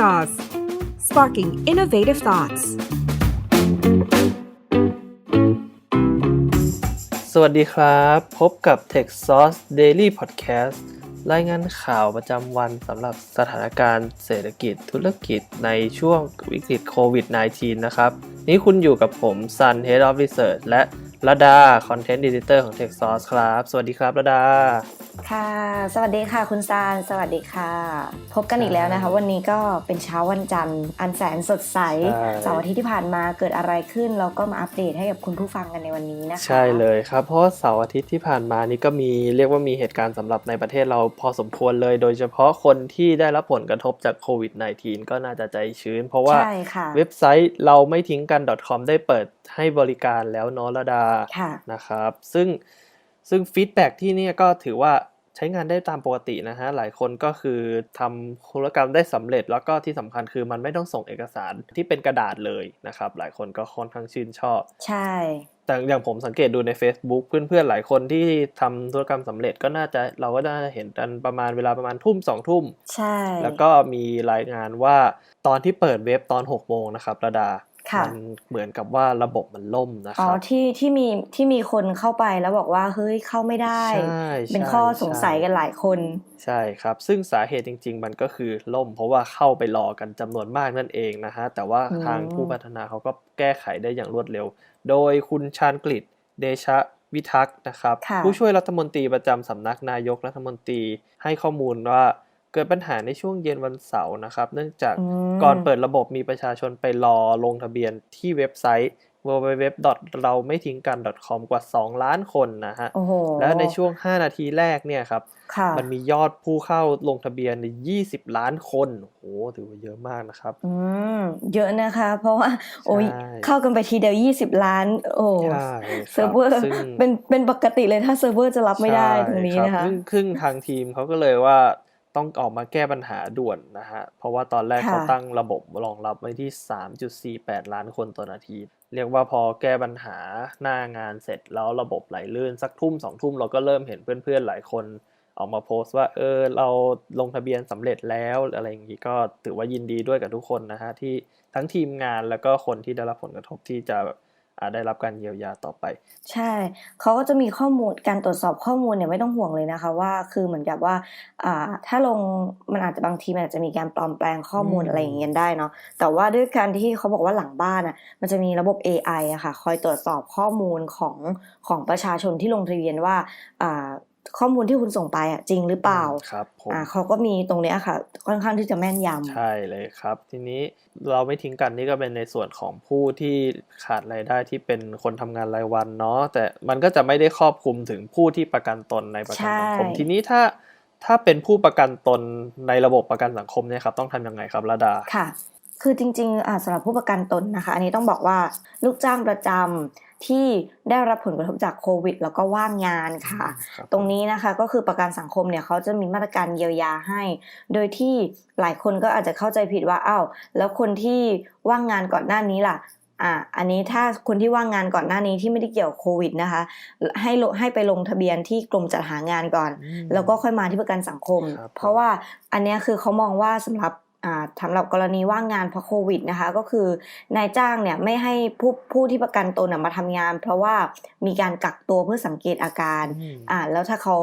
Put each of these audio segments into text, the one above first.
Jaws, sparking innovative thoughts. สวัสดีครับ พบกับ Tech Sauce Daily Podcast รายงานข่าวประจำวันสำหรับสถานการณ์เศรษฐกิจธุรกิจในช่วงวิกฤตโควิด -19 นะครับ นี่คุณอยู่กับผม Sun Head of Research และระดา Content Editor ของ Tech Sauce ครับ สวัสดีครับระดาค่ะ สวัสดีค่ะคุณซาน สวัสดีค่ะ พบกันอีกแล้วนะคะ วันนี้ก็เป็นเช้าวันจันทร์ อันแสนสดใสใช่เสาร์อาทิตย์ที่ผ่านมาเกิดอะไรขึ้น เราก็มาอัปเดตให้กับคุณผู้ฟังกันในวันนี้นะคะ ใช่เลยครับ เพราะว่าเสาร์อาทิตย์ที่ผ่านมานี่ก็มีเรียกว่ามีเหตุการณ์สำหรับในประเทศเราพอสมควรเลย โดยเฉพาะคนที่ได้รับผลกระทบจากโควิด -19 ก็น่าจะใจชื้น เพราะว่าใช่ค่ะเว็บไซต์เราไม่ทิ้งกัน .com ได้เปิดให้บริการแล้วเนอะระดาค่ะนะครับ ซึ่ง ซึ่งฟีดแบ็ที่เนี่ยก็ถือว่าใช้งานได้ตามปกตินะฮะ หลายคนก็คือทำธุรกรรมได้สำเร็จ แล้วก็ที่สำคัญคือมันไม่ต้องส่งเอกสารที่เป็นกระดาษเลยนะครับ หลายคนก็ค่อนข้างชื่นชอบ ใช่ แต่อย่างผมสังเกตดูใน Facebook เพื่อนๆหลายคนที่ทำธุรกรรมสำเร็จก็น่าจะเราก็น่าจะเห็นกันประมาณเวลาประมาณทุ่มสองทุ่ม ใช่ แล้วก็มีรายงานว่าตอนที่เปิดเว็บตอน6โมงนะครับระดาค่ะ มันเหมือนกับว่าระบบมันล่มนะคอ๋อรับที่ที่มีที่มีคนเข้าไปแล้วบอกว่าเฮ้ยเข้าไม่ได้ใช่เป็นใช่ข้อสงสัยใช่กันหลายคน ใช่ครับ ซึ่งสาเหตุจริง ๆ มันก็คือล่ม เพราะว่าเข้าไปรอกันจำนวนมากนั่นเองนะฮะแต่ว่าอืมทางผู้พัฒนาเขาก็แก้ไขได้อย่างรวดเร็ว โดยคุณชาญกฤษเดชะวิทักษ์นะครับค่ะผู้ช่วยรัฐมนตรีประจำสำนักนายกรัฐมนตรีให้ข้อมูลว่า เกิดปัญหาในช่วงเย็นวันเสาร์นะครับ เนื่องจากอืมก่อนเปิดระบบมีประชาชนไปรอลงทะเบียนที่เว็บไซต์ www. เราไม่ทิ้งกัน .com กว่า 2 ล้านคนนะฮะโอ้โหแล้วในช่วง 5 นาทีแรกเนี่ยครับค่ะมันมียอดผู้เข้าลงทะเบียนใน20 ล้านคนโอ้โห ถือว่าเยอะมากนะครับ อืม เยอะนะคะ เพราะว่า โอ้ยใช่เข้ากันไปทีเดียวยี่สิบล้าน โอ้ใช่คเซิร์ฟเวอร์ซึ่งเป็น เป็นปกติเลยถ้าเซิร์ฟเวอร์จะรับไม่ได้ใช่ตรงนี้รับนะคะซึ่งครึ่งทางทีมเขาก็เลยว่า ต้องออกมาแก้ปัญหาด่วนนะฮะ เพราะว่าตอนแรกค่ะเขาตั้งระบบรองรับไว้ที่ 3.48 ล้านคนต่อนาที เรียกว่าพอแก้ปัญหาหน้างานเสร็จแล้วระบบไหลลื่น สักทุ่มสองทุ่มเราก็เริ่มเห็นเพื่อนๆหลายคนออกมาโพสต์ว่าเออเราลงทะเบียนสำเร็จแล้วอะไรอย่างนี้ก็ถือว่ายินดีด้วยกับทุกคนนะฮะที่ทั้งทีมงานแล้วก็คนที่ได้รับผลกระทบที่จะอ่า ได้รับการเยียวยาต่อไป ใช่เขาก็จะมีข้อมูลการตรวจสอบข้อมูลเนี่ยไม่ต้องห่วงเลยนะคะ ว่าคือเหมือนกับว่าอ่าถ้าลงมันอาจจะบางทีมันอาจจะมีการปลอมแปลงข้อมูลอืมอะไรอย่างเงี้ยได้เนาะแต่ว่าด้วยการที่เขาบอกว่าหลังบ้านอะมันจะมีระบบ AI อะค่ะ คอยตรวจสอบข้อมูลของของประชาชนที่ลงทะเบียนว่าอ่า ข้อมูลที่คุณส่งไปอะจริงหรือเปล่าครับผมอ่าเขาก็มีตรงเนี้ยค่ะ ค่อนข้างที่จะแม่นยำใช่เลยครับ ทีนี้เราไม่ทิ้งกันนี่ก็เป็นในส่วนของผู้ที่ขาดรายได้ที่เป็นคนทำงานรายวันเนาะแต่มันก็จะไม่ได้ครอบคลุมถึงผู้ที่ประกันตนในประกันสังคมใช่ทีนี้ถ้าถ้าเป็นผู้ประกันตนในระบบประกันสังคมเนี่ยครับต้องทำยังไงครับระดาค่ะ คือจริงๆอ่าสำหรับผู้ประกันตนนะคะ อันนี้ต้องบอกว่าลูกจ้างประจำ ที่ได้รับผลกระทบจากโควิด แล้วก็ว่างงานค่ะครับตรงนี้นะคะก็คือประกันสังคมเนี่ยเขาจะมีมาตรการเยียวยาให้ โดยที่หลายคนก็อาจจะเข้าใจผิดว่าอ้าวแล้วคนที่ว่างงานก่อนหน้านี้ล่ะอ่าอันนี้ถ้าคนที่ว่างงานก่อนหน้านี้ที่ไม่ได้เกี่ยวกับโควิดนะคะ ให้ลงให้ไปลงทะเบียนที่กรมจัดหางานก่อนอืมแล้วก็ค่อยมาที่ประกันสังคมครับเพราะว่าอันเนี้ยคือเขามองว่าสำหรับอ่า สำหรับกรณีว่างงานเพราะโควิดนะคะก็คือนายจ้างเนี่ยไม่ให้ผู้ผู้ที่ประกันตนน่ะมาทำงาน เพราะว่ามีการกักตัวเพื่อสังเกตอาการอืมอ่าแล้วถ้าเขา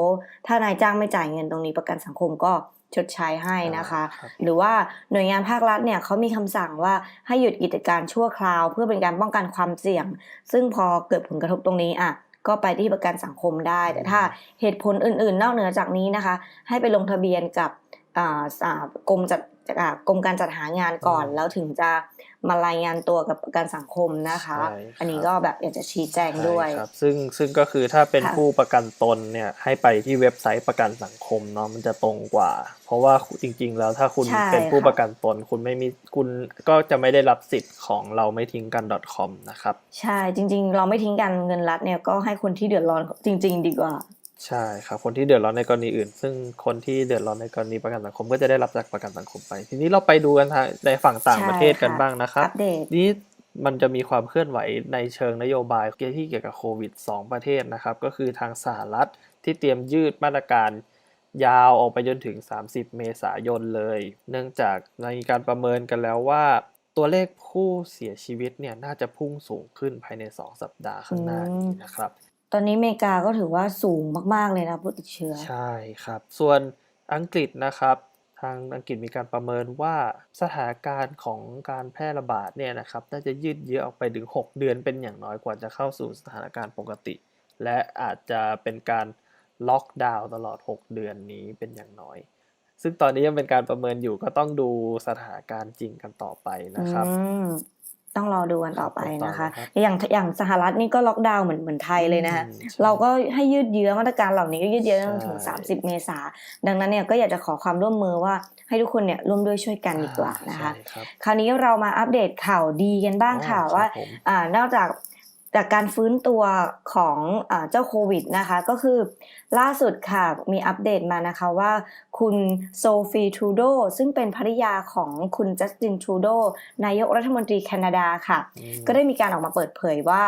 ถ้านายจ้างไม่จ่ายเงินตรงนี้ประกันสังคมก็ชดใช้ให้นะคะครับหรือว่าหน่วยงานภาครัฐเนี่ยเขามีคำสั่งว่าให้หยุดกิจการชั่วคราว เพื่อเป็นการป้องกันความเสี่ยง ซึ่งพอเกิดผลกระทบตรงนี้อะก็ไปที่ประกันสังคมได้ แต่ถ้าเหตุผลอื่น ๆ นอกเหนือจากนี้นะคะ ให้ไปลงทะเบียนกับอ่าอ่ากรมจัด อ่ากรมการจัดหางานก่อนอืมแล้วถึงจะมารายงานตัวกับประกันสังคมนะคะใช่ครับอันนี้ก็แบบอยากจะชี้แจงด้วยใช่ครับซึ่งซึ่งก็คือถ้าเป็นค่ะผู้ประกันตนเนี่ยให้ไปที่เว็บไซต์ประกันสังคมเนาะมันจะตรงกว่า เพราะว่าจริง ๆ แล้วถ้าคุณใช่เป็นผู้ค่ะประกันตน คุณไม่มีคุณก็จะไม่ได้รับสิทธิ์ของเราไม่ทิ้งกัน .com นะครับ ใช่จริง ๆ เราไม่ทิ้งกันเงินรัฐเนี่ยก็ให้คนที่เดือดร้อนจริง ๆ ดีกว่า ใช่ครับ คนที่เดือดร้อนในกรณีอื่น ซึ่งคนที่เดือดร้อนในกรณีประกันสังคม ก็จะได้รับจากประกันสังคมไป ทีนี้เราไปดูกันทางในฝั่งต่างประเทศกันใช่ค่ะบ้างนะครับอัปเดตนี่มันจะมีความเคลื่อนไหวในเชิงนโยบายที่เกี่ยวกับโควิด 2 ประเทศนะครับ ก็คือทางสหรัฐที่เตรียมยืดมาตรการยาวออกไปจนถึง 30 เมษายนเลย เนื่องจากมีการประเมินกันแล้วว่า ตัวเลขผู้เสียชีวิตเนี่ยน่าจะพุ่งสูงขึ้นภายใน 2 สัปดาห์ข้างหน้านี้นะครับ ตอนนี้อเมริกาก็ถือว่าสูงมาก ๆ เลยนะผู้ติดเชื้อ ใช่ครับ ส่วนอังกฤษนะครับ ทางอังกฤษมีการประเมินว่าสถานการณ์ของการแพร่ระบาดเนี่ยนะครับน่าจะยืดเยื้อออกไปถึง 6 เดือนเป็นอย่างน้อยกว่าจะเข้าสู่สถานการณ์ปกติ และอาจจะเป็นการล็อกดาวน์ตลอด 6 เดือนนี้เป็นอย่างน้อย ซึ่งตอนนี้ยังเป็นการประเมินอยู่ก็ต้องดูสถานการณ์จริงกันต่อไปนะครับอืม ต้องรอดูกันต่อไปนะคะครับอย่างอย่างสหรัฐนี่ก็ล็อกดาวน์เหมือนเหมือนไทยเลยนะคะอืมใช่เราก็ให้ยืดเยื้อมาตรการเหล่านี้ก็ยืดเยื้อจนถึงใช่30 เมษาดังนั้นเนี่ยก็อยากจะขอความร่วมมือว่าให้ทุกคนเนี่ยร่วมด้วยช่วยกันดีกว่านะคะใช่ครับคราวนี้เรามาอัปเดตข่าวดีกันบ้างค่ะอ๋อว่าครับผมอ่านอกจาก จากการฟื้นตัวของอาเจ้าโควิดนะคะ ก็คือล่าสุดค่ะมีอัปเดตมานะคะว่าคุณโซฟีทรูโดซึ่งเป็นภริยาของคุณจัสตินทรูโดนายกรัฐมนตรีแคนาดาค่ะอืมก็ได้มีการออกมาเปิดเผยว่า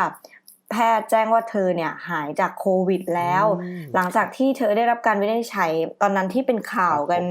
แพทย์แจ้งว่าเธอเนี่ยหายจากโควิดแล้วอืมหลังจากที่เธอได้รับการวินิจฉัยตอนนั้นที่เป็นข่าวกัน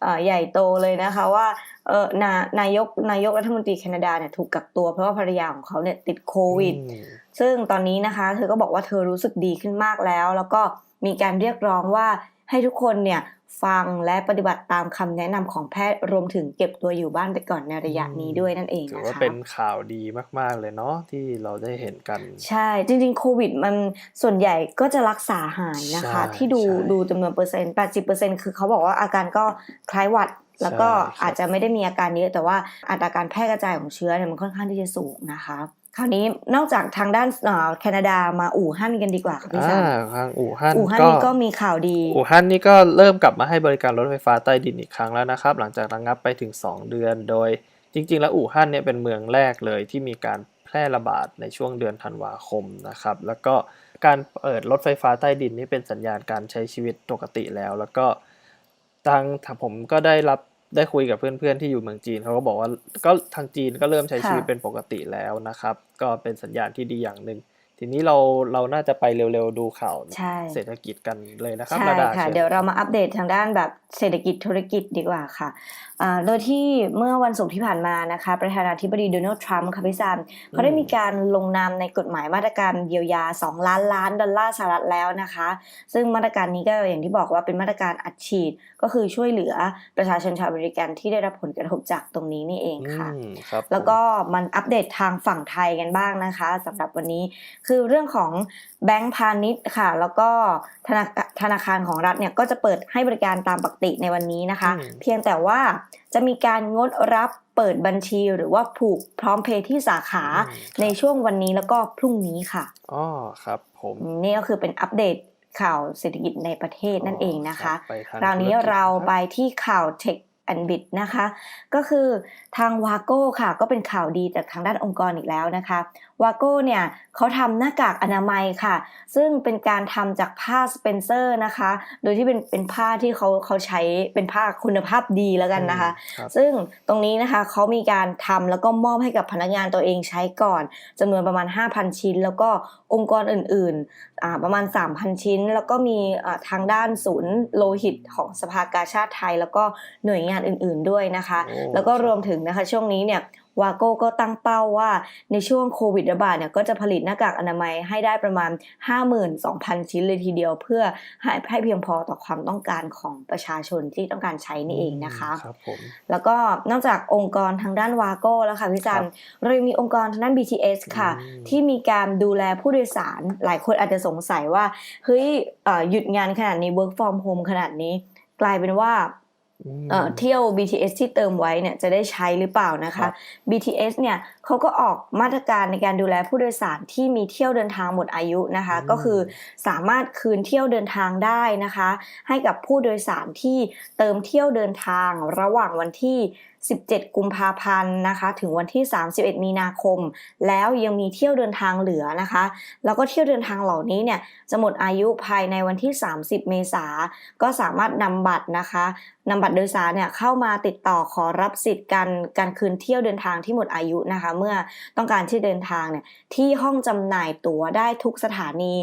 เอ่อใหญ่โตเลยนะคะว่าเออนานายกนายกรัฐมนตรีแคนาดาเนี่ยถูกกักตัวเพราะว่าภรรยาของเขาเนี่ยติดโควิดอืมซึ่งตอนนี้นะคะ เธอก็บอกว่าเธอรู้สึกดีขึ้นมากแล้ว แล้วก็มีการเรียกร้องว่าให้ทุกคนเนี่ย ฟังและปฏิบัติตามคำแนะนำของแพทย์รวมถึงเก็บตัวอยู่บ้านไปก่อนในระยะนี้ด้วยนั่นเองถือนะว่าคะเป็นข่าวดีมาก ๆ เลยเนาะที่เราได้เห็นกัน ใช่ จริง ๆ โควิดมันส่วนใหญ่ก็จะรักษาหายนะคะใช่ที่ดูใช่ดูจำนวนเปอร์เซ็นต์80%คือเขาบอกว่าอาการก็คล้ายหวัดแล้วก็ใช่ครับอาจจะไม่ได้มีอาการเยอะแต่ว่าอัตราการแพร่กระจายของเชื้อเนี่ยมันค่อนข้างที่จะสูงนะคะ คราวนี้นอกจากทางด้านเอ่อแคนาดามาอู่ฮั่นกันดีกว่าค่ะพี่ซัอ่านทางอู่ฮั่นอู่ฮั่นก็นี่ก็มีข่าวดี อู่ฮั่นนี่ก็เริ่มกลับมาให้บริการรถไฟฟ้าใต้ดินอีกครั้งแล้วนะครับ หลังจากระงับไปถึง 2 เดือน โดยจริง ๆ แล้วอู่ฮั่นเนี่ยเป็นเมืองแรกเลยที่มีการแพร่ระบาดในช่วงเดือนธันวาคมนะครับ แล้วก็การเปิดรถไฟฟ้าใต้ดินนี่เป็นสัญญาณการใช้ชีวิตปกติแล้ว แล้วก็ทางผมก็ได้รับ ได้คุยกับเพื่อนๆที่อยู่เมืองจีนเขาก็บอกว่าก็ทางจีนก็เริ่มใช้ชีวิตค่ะเป็นปกติแล้วนะครับ ก็เป็นสัญญาณที่ดีอย่างหนึ่ง ทีนี้เราเราน่าจะไปเร็วๆดูข่าวใช่เศรษฐกิจกันเลยนะครับใช่ระดาค่ะชิญเดี๋ยวเรามาอัปเดตทางด้านแบบเศรษฐกิจธุรกิจดีกว่าค่ะอ่าโดยที่เมื่อวันศุกร์ที่ผ่านมานะคะประธานาธิบดีโดนัลด์ทรัมป์ค่ะพี่ซันเขาได้มีการลงนามในกฎหมายมาตรการเยียวยา 2 ล้านล้านดอลลาร์สหรัฐแล้วนะคะ ซึ่งมาตรการนี้ก็อย่างที่บอกว่าเป็นมาตรการอัดฉีดก็คือช่วยเหลือประชาชนชาวอเมริกันที่ได้รับผลกระทบจากตรงนี้นี่เองค่ะอืมครับแล้วก็มันอัปเดตทางฝั่งไทยกันบ้างนะคะสำหรับวันนี้คือเรื่องของแบงก์พาณิชย์ค่ะ แล้วก็ธนาธนาคารของรัฐเนี่ยก็จะเปิดให้บริการตามปกติในวันนี้นะคะอืมเพียงแต่ว่าจะมีการงดรับเปิดบัญชีหรือว่าผูกพร้อมเพย์ที่สาขาอืมครับในช่วงวันนี้แล้วก็พรุ่งนี้ค่ะอ๋อครับ ผมนี่ก็คือเป็นอัปเดตข่าวเศรษฐกิจในประเทศนั่นเองนะคะรับไปทงคราวนี้ธุกิจเราคบไปที่ข่าวเทคอันบิดนะคะ ก็คือทางวาโก้ค่ะ ก็เป็นข่าวดีจากทางด้านองค์กรอีกแล้วนะคะวาโก้เนี่ยเขาทำหน้ากากอนามัยค่ะ ซึ่งเป็นการทำจากผ้าสเปนเซอร์นะคะ โดยที่เป็นเป็นผ้าที่เขาเขาใช้เป็นผ้าคุณภาพดีแล้วกันนะคะอืมครับซึ่งตรงนี้นะคะเขามีการทำแล้วก็มอบให้กับพนักงานตัวเองใช้ก่อนจำนวนประมาณ 5,000 ชิ้น แล้วก็องค์กรอื่นๆอ่าประมาณ 3,000 ชิ้น แล้วก็มีอ่าทางด้านศูนย์โลหิตของสภากาชาติไทย แล้วก็หน่วยงานอื่น ๆด้วยนะคะโอ้แล้วก็รวมถึงนะคะช่วงนี้เนี่ย วาโก้ก็ตั้งเป้าว่าในช่วงโควิดระบาดเนี่ยก็จะผลิตหน้ากากอนามัยให้ได้ประมาณ 52,000 ชิ้นเลยทีเดียว เพื่อให้ให้เพียงพอต่อความต้องการของประชาชนที่ต้องการใช้นี่เองนะคะครับผมแล้วก็นอกจากองค์กรทางด้านวาโก้แล้วค่ะพี่จันครับเรายังมีองค์กรทางด้าน BTS ค่ะอืมที่มีการดูแลผู้โดยสาร หลายคนอาจจะสงสัยว่าเฮ้ยเอ่อหยุดงานขนาดนี้ work from home ขนาดนี้ กลายเป็นว่าอืม เอ่อเที่ยว BTS ที่เติมไว้เนี่ยจะได้ใช้หรือเปล่านะครัคะบ BTS เนี่ยเขาก็ออกมาตรการในการดูแลผู้โดยสารที่มีเที่ยวเดินทางหมดอายุนะคะอืมก็คือสามารถคืนเที่ยวเดินทางได้นะคะ ให้กับผู้โดยสารที่เติมเที่ยวเดินทางระหว่างวันที่ 17 กุมภาพันธ์นะคะ ถึงวันที่ 31 มีนาคม แล้วยังมีเที่ยวเดินทางเหลือนะคะ แล้วก็เที่ยวเดินทางเหล่านี้เนี่ยจะหมดอายุภายในวันที่ 30 เมษาก็สามารถนำบัตรนะคะนำบัตรโดยสารเนี่ยเข้ามาติดต่อขอรับสิทธิ์การการคืนเที่ยวเดินทางที่หมดอายุนะคะ เมื่อต้องการที่เดินทางเนี่ยที่ห้องจำหน่ายตั๋วได้ทุกสถานี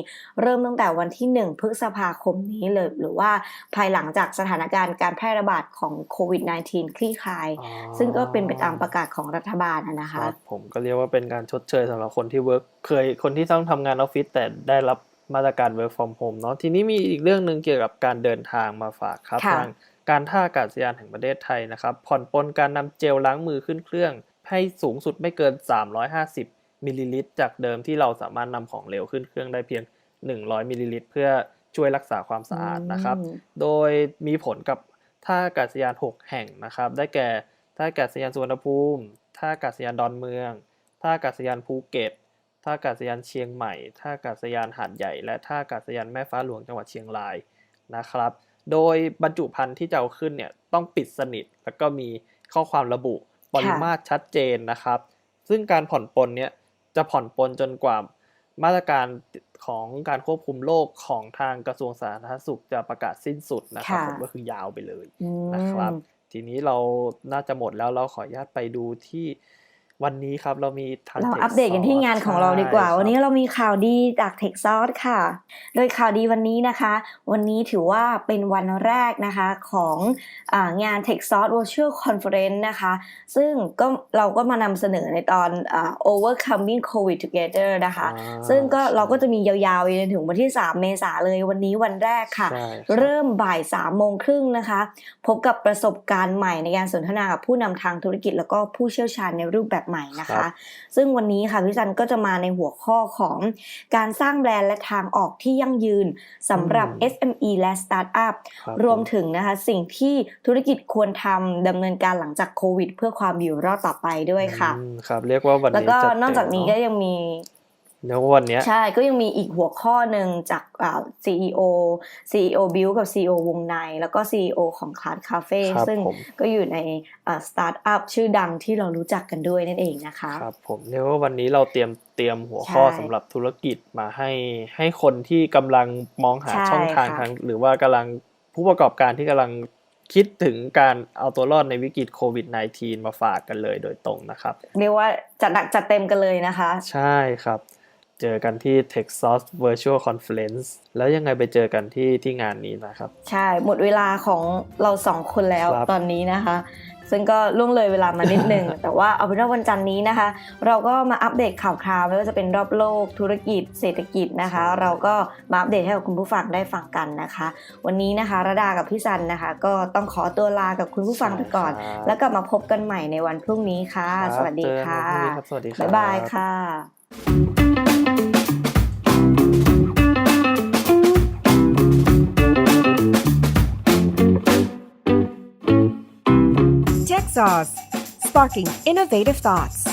เริ่มตั้งแต่วันที่ 1 พฤษภาคมนี้เลย หรือว่าภายหลังจากสถานการณ์การแพร่ระบาดของโควิด -19 คลี่คลายอ๋อซึ่งก็เป็นไปตามประกาศของรัฐบาลอะนะคคะรับผมก็เรียกว่าเป็นการชดเชยสำหรับคนที่ work เคยคนที่ต้องทำงานออฟฟิศแต่ได้รับมาตรการ work from home เนาะทีนี้มีอีกเรื่องหนึ่งเกี่ยวกับการเดินทางมาฝากครับค่ะทางการท่าอากาศยานแห่งประเทศไทยนะครับ ผ่อนปลนการนำเจลล้างมือขึ้นเครื่อง ให้สูงสุดไม่เกิน 350มิลลิลิตรจากเดิมที่เราสามารถนำของเหลวขึ้นเครื่องได้เพียง 100มิลลิลิตรเพื่อช่วยรักษาความสะอาดนะครับอืมโดยมีผลกับท่าอากาศยาน 6 แห่งนะครับ ได้แก่ ท่าอากาศยานสุวรรณภูมิ ท่าอากาศยานดอนเมือง ท่าอากาศยานภูเก็ต ท่าอากาศยานเชียงใหม่ ท่าอากาศยานหาดใหญ่ และท่าอากาศยานแม่ฟ้าหลวงจังหวัดเชียงรายนะครับ โดยบรรจุภัณฑ์ที่จะเอาขึ้นเนี่ยต้องปิดสนิท แล้วก็มีข้อความระบุปริมาตรชัดเจนนะครับ ซึ่งการผ่อนปลนเนี่ยจะผ่อนปลนจนกว่ามาตรการของการควบคุมโรคของทางกระทรวงสาธารณสุขจะประกาศสิ้นสุดนะครับค่ะผมก็คือยาวไปเลยอืมนะครับ ทีนี้เราน่าจะหมดแล้วเราขออนุญาตไปดูที่ วันนี้ครับเรามีทางเรา Tech อัปเดตกันที่งานของเราดีกว่าใช่ครับวันนี้เรามีข่าวดีจาก t e x a u s ค่ะ โดยข่าวดีวันนี้นะคะ วันนี้ถือว่าเป็นวันแรกนะคะของอางาน t e x a u s Virtual Conference นะคะ ซึ่งก็เราก็มานำเสนอในตอนอา Overcoming COVID Together นะคะอ่าซึ่งก็ใช่เราก็จะมียาวๆไปจนถึงวันที่ 3 เมษาเลยวันนี้วันแรกค่ะใช่ครับเริ่มบ่ายสามโมงครึ่งนะคะ พบกับประสบการณ์ใหม่ในการสนทนากับผู้นำทางธุรกิจแล้วก็ผู้เชี่ยวชาญในรูปแบบใหม่นะครัคะบซึ่งวันนี้ค่ะพี่จันก็จะมาในหัวข้อของการสร้างแบรนด์และทางออกที่ยั่งยืนสำหรับ SME และ Startup ครับรวมผถึงนะคะสิ่งที่ธุรกิจควรทำดำเนินการหลังจากโควิด เพื่อความอยู่รอดต่อไปด้วยค่ะอืมครับเรียกว่าวันแล้วนี้ก็จัดนอกจากนี้ก็เต็มเะยังมี เรียกว่าวันเนี้ยใช่ก็ยังมีอีกหัวข้อหนึ่งจากอ่า CEO CEO Bill กับ CEO วงใน แล้วก็ CEO ของ Class Cafe ครับซึ่งผมก็อยู่ในสตาร์ทอัพชื่อดังที่เรารู้จักกันด้วยนั่นเองนะคะครับผมเรียกว่าวันนี้เราเตรียมเตรียมหัวข้อใช่สำหรับธุรกิจมาให้ให้คนที่กำลังมองหาใช่ช่องทางค่ะทาง หรือว่ากำลังผู้ประกอบการที่กำลังคิดถึงการเอาตัวรอดในวิกฤตโควิด -19 มาฝากกันเลยโดยตรงนะครับ เรียกว่าจัดหนักจัดเต็มกันเลยนะคะ ใช่ครับ เจอกันที่ Texas Virtual Conference แล้วยังไงไปเจอกันที่ที่งานนี้นะครับ ใช่ หมดเวลาของเราสองคนแล้วครับตอนนี้นะคะ ซึ่งก็ล่วงเลยเวลามานิดนึง แต่ว่าเอาเป็นว่าวันจันทร์นี้นะคะ เราก็มาอัปเดตข่าวคราวไม่ว่าจะเป็นรอบโลกธุรกิจเศรษฐกิจนะคะ เราก็มาอัปเดตให้กับคุณผู้ฟังได้ฟังกันนะคะ วันนี้นะคะระดากับพี่ซันนะคะ ก็ต้องขอตัวลากับคุณผู้ฟังไปก่อนใช่ครับแล้วกลับมาพบกันใหม่ในวันพรุ่งนี้ค่ะครับสวัสดีเจอกันค่ะวันพรุ่งนี้ครับสวัสดีครับบ๊ายบายค่ะ Tech Sauce, sparking innovative thoughts.